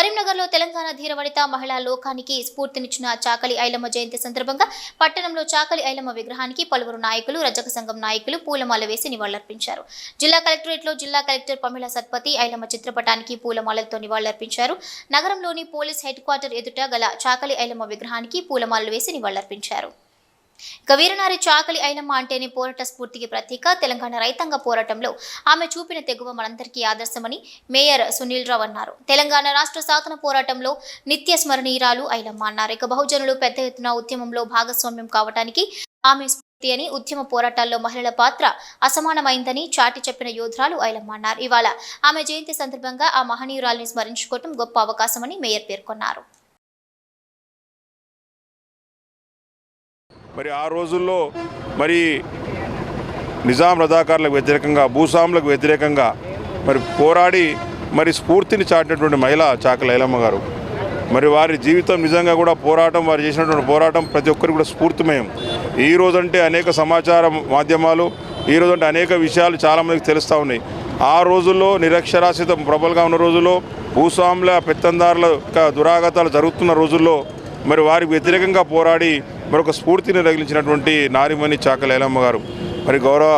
కరీంనగర్లో తెలంగాణ ధీరవనిత మహిళా లోకానికి స్ఫూర్తినిచ్చిన చాకలి ఐలమ్మ జయంతి సందర్భంగా పట్టణంలో చాకలి ఐలమ్మ విగ్రహానికి పలువురు నాయకులు రజక సంఘం నాయకులు పూలమాల వేసి నివాళులర్పించారు. జిల్లా కలెక్టరేట్లో జిల్లా కలెక్టర్ పమిళ సత్పతి ఐలమ్మ చిత్రపటానికి పూలమాలలతో నివాళులర్పించారు. నగరంలోని పోలీస్ హెడ్ క్వార్టర్ ఎదుట గల చాకలి ఐలమ్మ విగ్రహానికి పూలమాలలు వేసి నివాళులర్పించారు. ఇక వీరనారి చాకలి ఐలమ్మ అంటేనే పోరాట స్ఫూర్తికి ప్రతీక. తెలంగాణ రైతాంగ పోరాటంలో ఆమె చూపిన తెగువ మనందరికీ ఆదర్శమని మేయర్ సునీల్ రావు అన్నారు. తెలంగాణ రాష్ట్ర సాధన పోరాటంలో నిత్య స్మరణీయురాలు ఐలమ్మ అన్నారు. ఇక బహుజనులు పెద్ద ఎత్తున ఉద్యమంలో భాగస్వామ్యం కావటానికి ఆమె స్ఫూర్తి అని ఉద్యమ పోరాటాల్లో మహిళల పాత్ర అసమానమైందని చాటి చెప్పిన యోధురాలు ఐలమ్మ అన్నారు. ఇవాళ ఆమె జయంతి సందర్భంగా ఆ మహనీయురాల్ని స్మరించుకోవటం గొప్ప అవకాశమని మేయర్ పేర్కొన్నారు. మరి ఆ రోజుల్లో మరి నిజాం రజాకారులకు వ్యతిరేకంగా భూస్వాములకు వ్యతిరేకంగా మరి పోరాడి మరి స్ఫూర్తిని చాటినటువంటి మహిళ చాక లైలమ్మ గారు. మరి వారి జీవితం నిజంగా కూడా పోరాటం వారు చేసినటువంటి పోరాటం ప్రతి ఒక్కరికి కూడా స్ఫూర్తిమయం. ఈ రోజంటే అనేక సమాచార మాధ్యమాలు ఈ రోజంటే అనేక విషయాలు చాలామందికి తెలుస్తూ ఉన్నాయి. ఆ రోజుల్లో నిరక్షరాస్యత ప్రబలంగా ఉన్న రోజుల్లో భూస్వాముల పెత్తందారుల దురాగతాలు జరుగుతున్న రోజుల్లో మరి వారికి వ్యతిరేకంగా పోరాడి మరొక స్ఫూర్తిని రగిలించినటువంటి నారిమణి చాకలి ఐలమ్మ గారు. మరి గౌరవ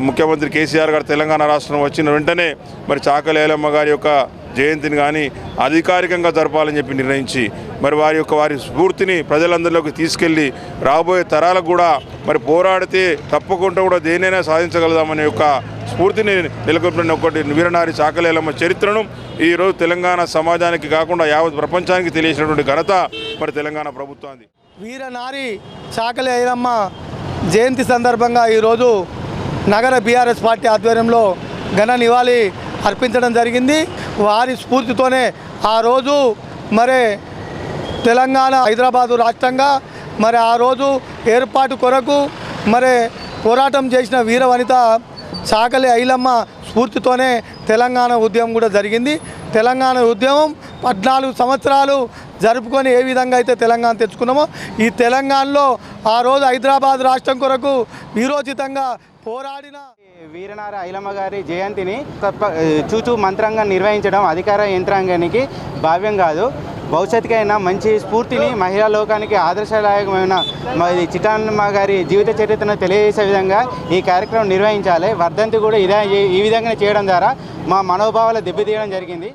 ముఖ్యమంత్రి కేసీఆర్ గారు తెలంగాణ రాష్ట్రం వచ్చిన వెంటనే మరి చాకలి ఐలమ్మ గారి యొక్క జయంతిని కానీ అధికారికంగా జరపాలని చెప్పి నిర్ణయించి మరి వారి యొక్క వారి స్ఫూర్తిని ప్రజలందరిలోకి తీసుకెళ్ళి రాబోయే తరాలకు కూడా మరి పోరాడితే తప్పకుండా కూడా దేనైనా సాధించగలదామనే యొక్క స్ఫూర్తిని నెలకొల్పిన ఒకటి వీరనారి చాకలేలమ్మ చరిత్రను ఈరోజు తెలంగాణ సమాజానికి కాకుండా యావత్ ప్రపంచానికి తెలియసినటువంటి ఘనత ఇప్పటి తెలంగాణ ప్రభుత్వానికి వీరనారి చాకలి ఐరమ్మ జయంతి సందర్భంగా ఈరోజు నగర బీఆర్ఎస్ పార్టీ ఆధ్వర్యంలో ఘన నివాళి అర్పించడం జరిగింది. వారి స్ఫూర్తితోనే ఆ రోజు మరి తెలంగాణ హైదరాబాదు రాష్ట్రంగా మరి ఆ రోజు ఏర్పాటు కొరకు మరి పోరాటం చేసిన వీర వనిత చాకలి ఐలమ్మ స్ఫూర్తితోనే తెలంగాణ ఉద్యమం కూడా జరిగింది. తెలంగాణ ఉద్యమం పద్నాలుగు సంవత్సరాలు జరుపుకొని ఏ విధంగా అయితే తెలంగాణ తెచ్చుకున్నామో ఈ తెలంగాణలో ఆ రోజు హైదరాబాద్ రాష్ట్రం కొరకు వీరోచితంగా పోరాడిన వీరనార ఐలమ్మ గారి జయంతిని తప్ప చూచూ మంత్రంగా నిర్వహించడం అధికార యంత్రాంగానికి భావ్యం కాదు. భవిష్యత్తుకైనా మంచి స్ఫూర్తిని మహిళా లోకానికి ఆదర్శదాయకమైన మరి చిటానమ్మ గారి జీవిత చరిత్రను తెలియజేసే విధంగా ఈ కార్యక్రమం నిర్వహించాలి. వర్ధంతి కూడా ఇదే ఈ విధంగా చేయడం ద్వారా మా మనోభావాలు దెబ్బతీయడం జరిగింది.